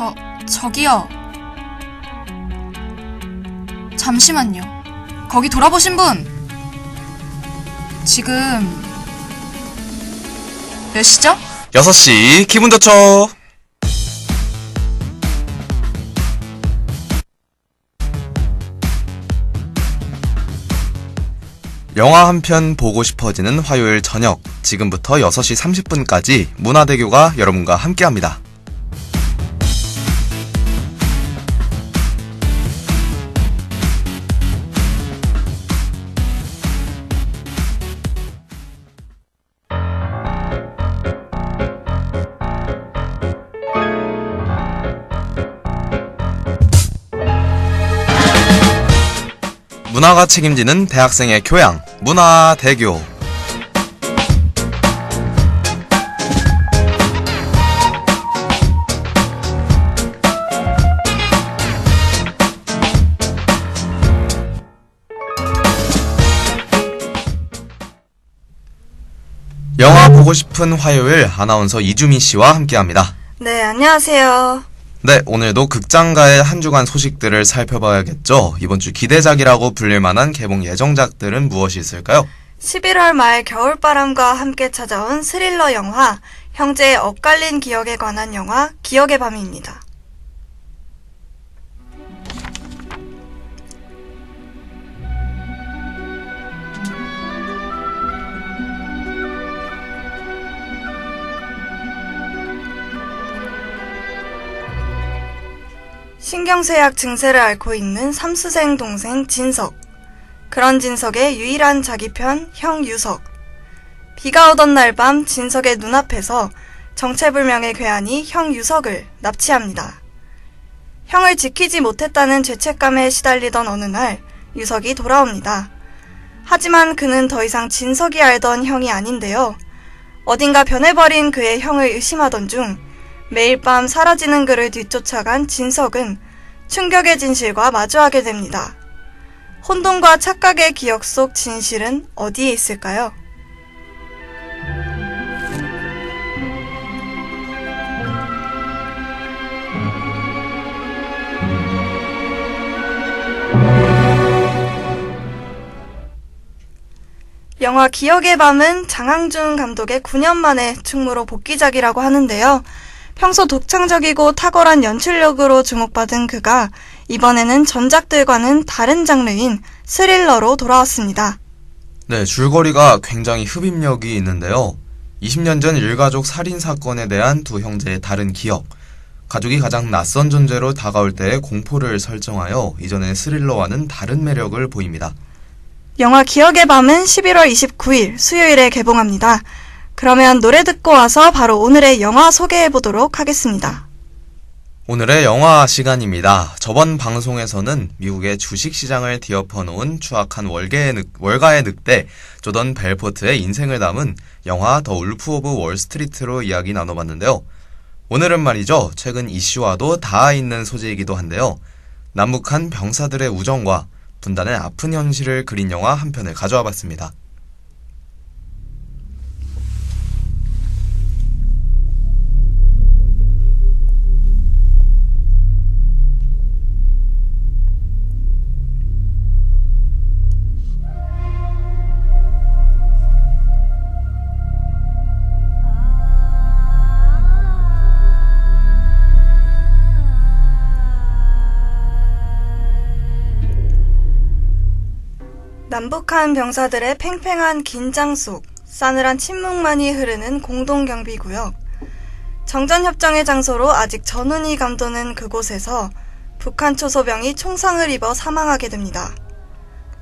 저, 저기요. 잠시만요. 거기 돌아보신 분! 지금, 몇 시죠? 6시 기분 좋죠? 영화 한 편 보고 싶어지는 화요일 저녁 지금부터 6시 30분까지 문화대교가 여러분과 함께합니다. 문화가 책임지는 대학생의 교양 문화 대교 영화 보고 싶은 화요일 아나운서 이주민 씨와 함께합니다. 네, 안녕하세요. 네, 오늘도 극장가의 한 주간 소식들을 살펴봐야겠죠. 이번 주 기대작이라고 불릴 만한 개봉 예정작들은 무엇이 있을까요? 11월 말 겨울바람과 함께 찾아온 스릴러 영화, 형제의 엇갈린 기억에 관한 영화, 기억의 밤입니다. 신경쇠약 증세를 앓고 있는 삼수생 동생 진석. 그런 진석의 유일한 자기 편 형 유석. 비가 오던 날 밤 진석의 눈앞에서 정체불명의 괴한이 형 유석을 납치합니다. 형을 지키지 못했다는 죄책감에 시달리던 어느 날 유석이 돌아옵니다. 하지만 그는 더 이상 진석이 알던 형이 아닌데요. 어딘가 변해버린 그의 형을 의심하던 중 매일 밤 사라지는 그를 뒤쫓아간 진석은 충격의 진실과 마주하게 됩니다. 혼돈과 착각의 기억 속 진실은 어디에 있을까요? 영화 기억의 밤은 장항준 감독의 9년 만에 충무로 복귀작이라고 하는데요. 평소 독창적이고 탁월한 연출력으로 주목받은 그가 이번에는 전작들과는 다른 장르인 스릴러로 돌아왔습니다. 네, 줄거리가 굉장히 흡입력이 있는데요. 20년 전 일가족 살인 사건에 대한 두 형제의 다른 기억. 가족이 가장 낯선 존재로 다가올 때의 공포를 설정하여 이전의 스릴러와는 다른 매력을 보입니다. 영화 기억의 밤은 11월 29일 수요일에 개봉합니다. 그러면 노래 듣고 와서 바로 오늘의 영화 소개해 보도록 하겠습니다. 오늘의 영화 시간입니다. 저번 방송에서는 미국의 주식시장을 뒤엎어 놓은 추악한 월계의 늑, 월가의 늑대 조던 벨포트의 인생을 담은 영화 더 울프 오브 월스트리트로 이야기 나눠봤는데요. 오늘은 말이죠. 최근 이슈와도 닿아 있는 소재이기도 한데요. 남북한 병사들의 우정과 분단의 아픈 현실을 그린 영화 한 편을 가져와 봤습니다. 남북한 병사들의 팽팽한 긴장 속 싸늘한 침묵만이 흐르는 공동경비구역. 정전협정의 장소로 아직 전운이 감도는 그곳에서 북한 초소병이 총상을 입어 사망하게 됩니다.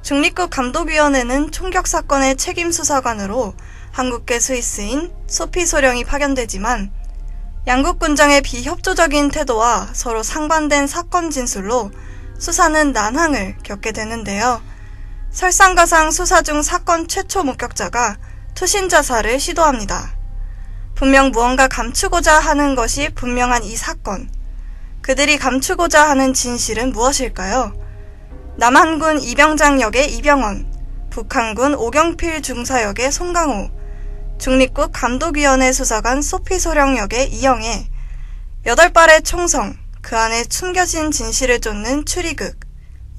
중립국 감독위원회는 총격 사건의 책임 수사관으로 한국계 스위스인 소피 소령이 파견되지만 양국 군장의 비협조적인 태도와 서로 상반된 사건 진술로 수사는 난항을 겪게 되는데요. 설상가상 수사 중 사건 최초 목격자가 투신 자살을 시도합니다. 분명 무언가 감추고자 하는 것이 분명한 이 사건. 그들이 감추고자 하는 진실은 무엇일까요? 남한군 이병장 역의 이병헌, 북한군 오경필 중사 역의 송강호, 중립국 감독위원회 수사관 소피 소령 역의 이영애, 여덟 발의 총성, 그 안에 숨겨진 진실을 쫓는 추리극,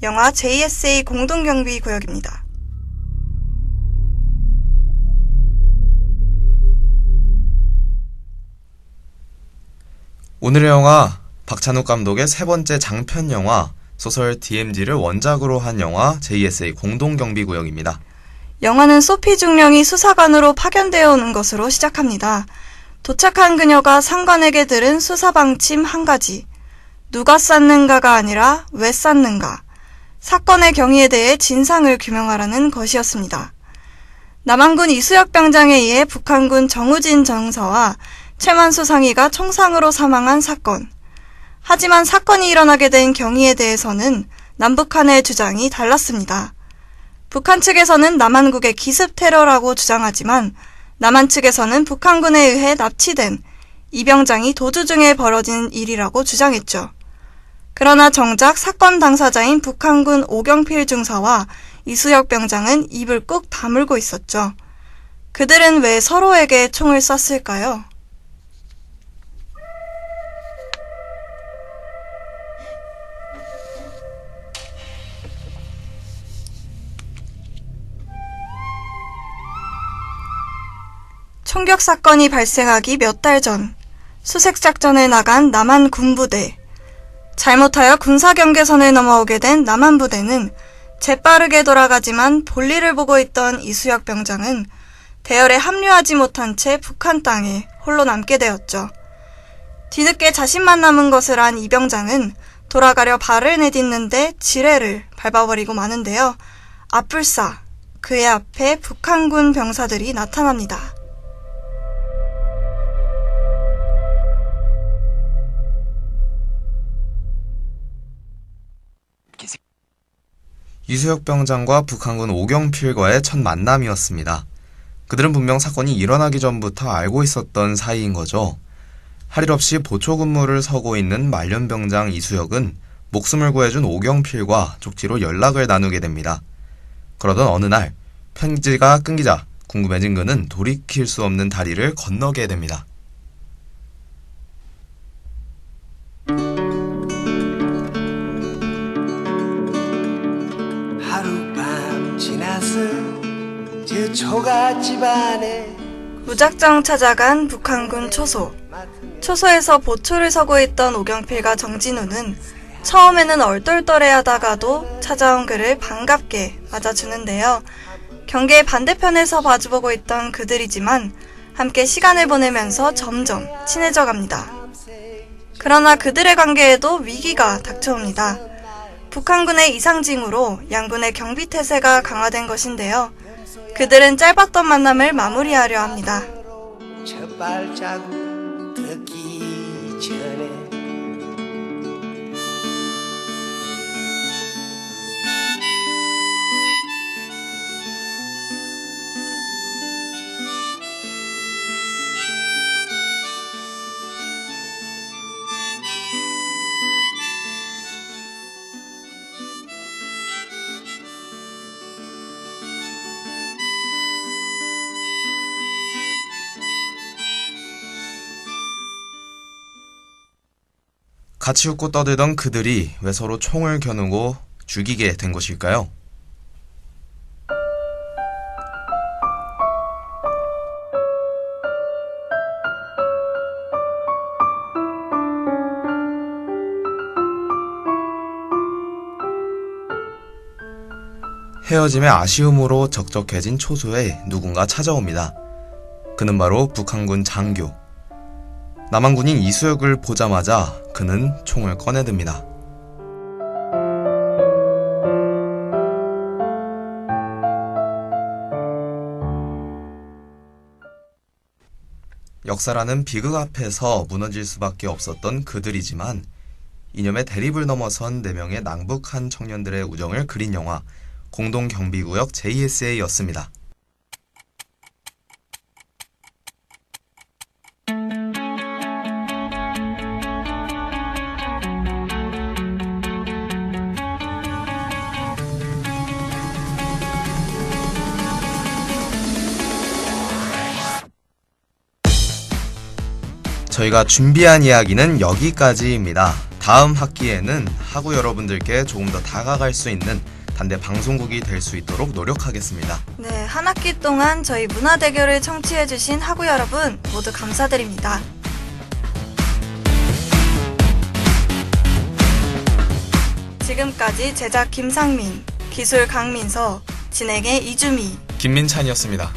영화 JSA 공동경비 구역입니다. 오늘의 영화 박찬욱 감독의 세 번째 장편 영화 소설 DMZ를 원작으로 한 영화 JSA 공동경비구역입니다. 영화는 소피 중령이 수사관으로 파견되어 오는 것으로 시작합니다. 도착한 그녀가 상관에게 들은 수사 방침 한 가지. 누가 쌌는가가 아니라 왜 쌌는가. 사건의 경위에 대해 진상을 규명하라는 것이었습니다. 남한군 이수혁 병장에 의해 북한군 정우진 정사와 최만수 상위가 총상으로 사망한 사건. 하지만 사건이 일어나게 된 경위에 대해서는 남북한의 주장이 달랐습니다. 북한 측에서는 남한국의 기습 테러라고 주장하지만 남한 측에서는 북한군에 의해 납치된 이병장이 도주 중에 벌어진 일이라고 주장했죠. 그러나 정작 사건 당사자인 북한군 오경필 중사와 이수혁 병장은 입을 꾹 다물고 있었죠. 그들은 왜 서로에게 총을 쐈을까요? 총격 사건이 발생하기 몇 달 전, 수색 작전에 나간 남한 군부대. 잘못하여 군사 경계선을 넘어오게 된 남한 부대는 재빠르게 돌아가지만 볼일을 보고 있던 이수혁 병장은 대열에 합류하지 못한 채 북한 땅에 홀로 남게 되었죠. 뒤늦게 자신만 남은 것을 안 이 병장은 돌아가려 발을 내딛는데 지뢰를 밟아버리고 마는데요. 앞불싸 그의 앞에 북한군 병사들이 나타납니다. 이수혁 병장과 북한군 오경필과의 첫 만남이었습니다. 그들은 분명 사건이 일어나기 전부터 알고 있었던 사이인 거죠. 할 일 없이 보초 근무를 서고 있는 말년 병장 이수혁은 목숨을 구해준 오경필과 쪽지로 연락을 나누게 됩니다. 그러던 어느 날 편지가 끊기자 궁금해진 그는 돌이킬 수 없는 다리를 건너게 됩니다. 무작정 찾아간 북한군 초소. 초소에서 보초를 서고 있던 오경필과 정진우는 처음에는 얼떨떨해 하다가도 찾아온 그를 반갑게 맞아주는데요. 경계의 반대편에서 마주보고 있던 그들이지만 함께 시간을 보내면서 점점 친해져 갑니다. 그러나 그들의 관계에도 위기가 닥쳐옵니다. 북한군의 이상징후로 양군의 경비 태세가 강화된 것인데요. 그들은 짧았던 만남을 마무리하려 합니다. 첫 발자국 듣기 전에 같이 웃고 떠들던 그들이 왜 서로 총을 겨누고 죽이게 된 것일까요? 헤어짐의 아쉬움으로 적적해진 초소에 누군가 찾아옵니다. 그는 바로 북한군 장교. 남한군인 이수혁을 보자마자 그는 총을 꺼내듭니다. 역사라는 비극 앞에서 무너질 수밖에 없었던 그들이지만 이념의 대립을 넘어선 4명의 낭북한 청년들의 우정을 그린 영화 공동경비구역 JSA였습니다. 저희가 준비한 이야기는 여기까지입니다. 다음 학기에는 학우 여러분들께 조금 더 다가갈 수 있는 단대 방송국이 될 수 있도록 노력하겠습니다. 네, 한 학기 동안 저희 문화 대결을 청취해 주신 학우 여러분 모두 감사드립니다. 지금까지 제작 김상민, 기술 강민서, 진행의 이주미, 김민찬이었습니다.